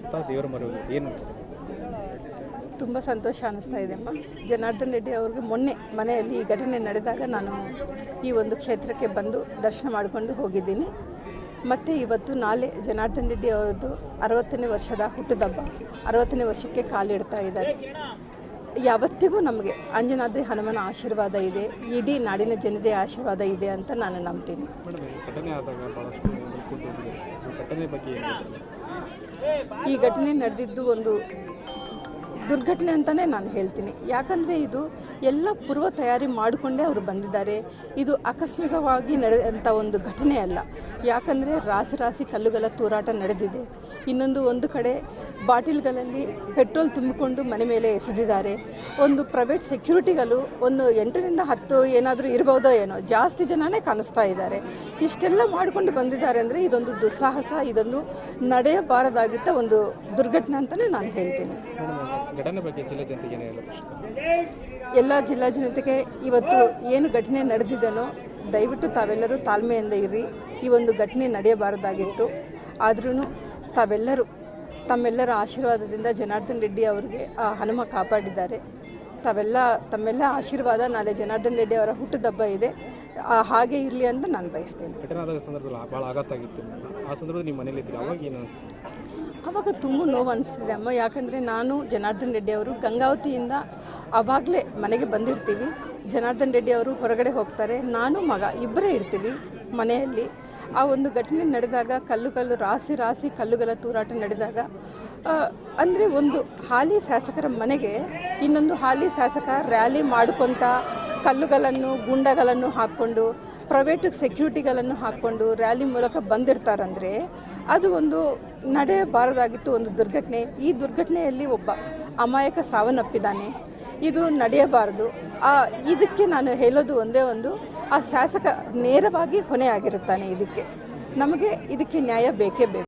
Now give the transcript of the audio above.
ಸುತ್ತ ದೇವರ ಮರೆಯುವುದು ಏನು ತುಂಬ ಸಂತೋಷ ಅನ್ನಿಸ್ತಾ ಇದೆ ಅಮ್ಮ. ಜನಾರ್ದನ್ ರೆಡ್ಡಿ ಅವ್ರಿಗೆ ಮೊನ್ನೆ ಮನೆಯಲ್ಲಿ ಈ ಘಟನೆ ನಡೆದಾಗ ನಾನು ಈ ಒಂದು ಕ್ಷೇತ್ರಕ್ಕೆ ಬಂದು ದರ್ಶನ ಮಾಡಿಕೊಂಡು ಹೋಗಿದ್ದೀನಿ. ಮತ್ತು ಇವತ್ತು ನಾಳೆ ಜನಾರ್ದನ್ ರೆಡ್ಡಿ ಅವರದ್ದು ಅರವತ್ತನೇ ವರ್ಷದ ಹುಟ್ಟುದಬ್ಬ. ಅರವತ್ತನೇ ವರ್ಷಕ್ಕೆ ಕಾಲಿಡ್ತಾ ಇದ್ದಾರೆ. ಯಾವತ್ತಿಗೂ ನಮಗೆ ಅಂಜನಾದ್ರಿ ಹನುಮನ ಆಶೀರ್ವಾದ ಇದೆ ಇಡೀ ನಾಡಿನ ಜನತೆಯ ಆಶೀರ್ವಾದ ಇದೆ ಅಂತ ನಾನು ನಂಬ್ತೀನಿ. ಈ ಘಟನೆ ನಡೆದಿದ್ದು ಒಂದು ದುರ್ಘಟನೆ ಅಂತಲೇ ನಾನು ಹೇಳ್ತೀನಿ. ಯಾಕಂದರೆ ಇದು ಎಲ್ಲ ಪೂರ್ವ ತಯಾರಿ ಮಾಡಿಕೊಂಡೇ ಅವರು ಬಂದಿದ್ದಾರೆ. ಇದು ಆಕಸ್ಮಿಕವಾಗಿ ನಡೆದಂಥ ಒಂದು ಘಟನೆ ಅಲ್ಲ. ಯಾಕಂದರೆ ರಾಸಿ ರಾಸಿ ಕಲ್ಲುಗಳ ತೂರಾಟ ನಡೆದಿದೆ. ಇನ್ನೊಂದು ಒಂದು ಕಡೆ ಬಾಟಿಲ್ಗಳಲ್ಲಿ ಪೆಟ್ರೋಲ್ ತುಂಬಿಕೊಂಡು ಮನೆ ಮೇಲೆ ಎಸೆದಿದ್ದಾರೆ. ಒಂದು ಪ್ರೈವೇಟ್ ಸೆಕ್ಯೂರಿಟಿಗಳು ಒಂದು ಎಂಟರಿಂದ ಹತ್ತು ಏನಾದರೂ ಇರ್ಬೋದೋ ಏನೋ ಜಾಸ್ತಿ ಜನನೇ ಕಾಣಿಸ್ತಾ ಇದ್ದಾರೆ. ಇಷ್ಟೆಲ್ಲ ಮಾಡಿಕೊಂಡು ಬಂದಿದ್ದಾರೆ ಅಂದರೆ ಇದೊಂದು ದುಸ್ಸಾಹಸ, ಇದೊಂದು ನಡೆಯಬಾರದಾಗಿದ್ದ ಒಂದು ದುರ್ಘಟನೆ ಅಂತಲೇ ನಾನು ಹೇಳ್ತೀನಿ. ಘಟನೆ ಬಗ್ಗೆ ಜಿಲ್ಲೆ ಜನತೆಗೆ ಎಲ್ಲ ಜಿಲ್ಲಾ ಜನತೆಗೆ ಇವತ್ತು ಏನು ಘಟನೆ ನಡೆದಿದೆನೋ ದಯವಿಟ್ಟು ತಾವೆಲ್ಲರೂ ತಾಳ್ಮೆಯಿಂದ ಇರಿ. ಈ ಒಂದು ಘಟನೆ ನಡೆಯಬಾರದಾಗಿತ್ತು. ಆದ್ರೂ ತಾವೆಲ್ಲರೂ ತಮ್ಮೆಲ್ಲರ ಆಶೀರ್ವಾದದಿಂದ ಜನಾರ್ದನ್ ರೆಡ್ಡಿ ಅವರಿಗೆ ಆ ಹನುಮ ಕಾಪಾಡಿದ್ದಾರೆ. ತಾವೆಲ್ಲ ತಮ್ಮೆಲ್ಲ ಆಶೀರ್ವಾದ ನಾಳೆ ಜನಾರ್ದನ್ ರೆಡ್ಡಿ ಅವರ ಹುಟ್ಟುದಬ್ಬ ಇದೆ. ಹಾಗೆ ಇರಲಿ ಅಂತ ನಾನು ಬಯಸ್ತೇನೆ. ಘಟನೆ ಸಂದರ್ಭದಲ್ಲಿ ಭಾಳ ಆಘಾತ ಆಗಿತ್ತು ಆ ಸಂದರ್ಭದಲ್ಲಿ ನಿಮ್ಮ ಮನೇಲಿ ಅವಾಗ ಏನು ಅವಾಗ ತುಂಬ ನೋವು ಅನಿಸ್ತಿದೆ ಅಮ್ಮ. ಯಾಕಂದರೆ ನಾನು ಜನಾರ್ದನ್ ರೆಡ್ಡಿ ಅವರು ಗಂಗಾವತಿಯಿಂದ ಆವಾಗಲೇ ಮನೆಗೆ ಬಂದಿರ್ತೀವಿ. ಜನಾರ್ದನ್ ರೆಡ್ಡಿ ಅವರು ಹೊರಗಡೆ ಹೋಗ್ತಾರೆ. ನಾನು ಮಗ ಇಬ್ಬರೇ ಇರ್ತೀವಿ ಮನೆಯಲ್ಲಿ. ಆ ಒಂದು ಘಟನೆ ನಡೆದಾಗ, ಕಲ್ಲು ಕಲ್ಲು ರಾಸಿ ರಾಸಿ ಕಲ್ಲುಗಳ ತೂರಾಟ ನಡೆದಾಗ ಅಂದರೆ ಒಂದು ಹಾಲಿ ಶಾಸಕರ ಮನೆಗೆ ಇನ್ನೊಂದು ಹಾಲಿ ಶಾಸಕ ರ್ಯಾಲಿ ಮಾಡ್ಕೊತ ಕಲ್ಲುಗಳನ್ನು, ಗುಂಡಗಳನ್ನು ಹಾಕ್ಕೊಂಡು, ಪ್ರೈವೇಟ್ ಸೆಕ್ಯೂರಿಟಿಗಳನ್ನು ಹಾಕ್ಕೊಂಡು ರ್ಯಾಲಿ ಮೂಲಕ ಬಂದಿರ್ತಾರಂದರೆ, ಅದು ಒಂದು ನಡೆಯಬಾರದಾಗಿತ್ತು ಒಂದು ದುರ್ಘಟನೆ. ಈ ದುರ್ಘಟನೆಯಲ್ಲಿ ಒಬ್ಬ ಅಮಾಯಕ ಸಾವನ್ನಪ್ಪಿದ್ದಾನೆ. ಇದು ನಡೆಯಬಾರದು. ಇದಕ್ಕೆ ನಾನು ಹೇಳೋದು ಒಂದೇ ಒಂದು ಆ ಶಾಸಕ ನೇರವಾಗಿ ಹೊಣೆಯಾಗಿರುತ್ತಾನೆ ಇದಕ್ಕೆ. ನಮಗೆ ಇದಕ್ಕೆ ನ್ಯಾಯ ಬೇಕೇ ಬೇಕು.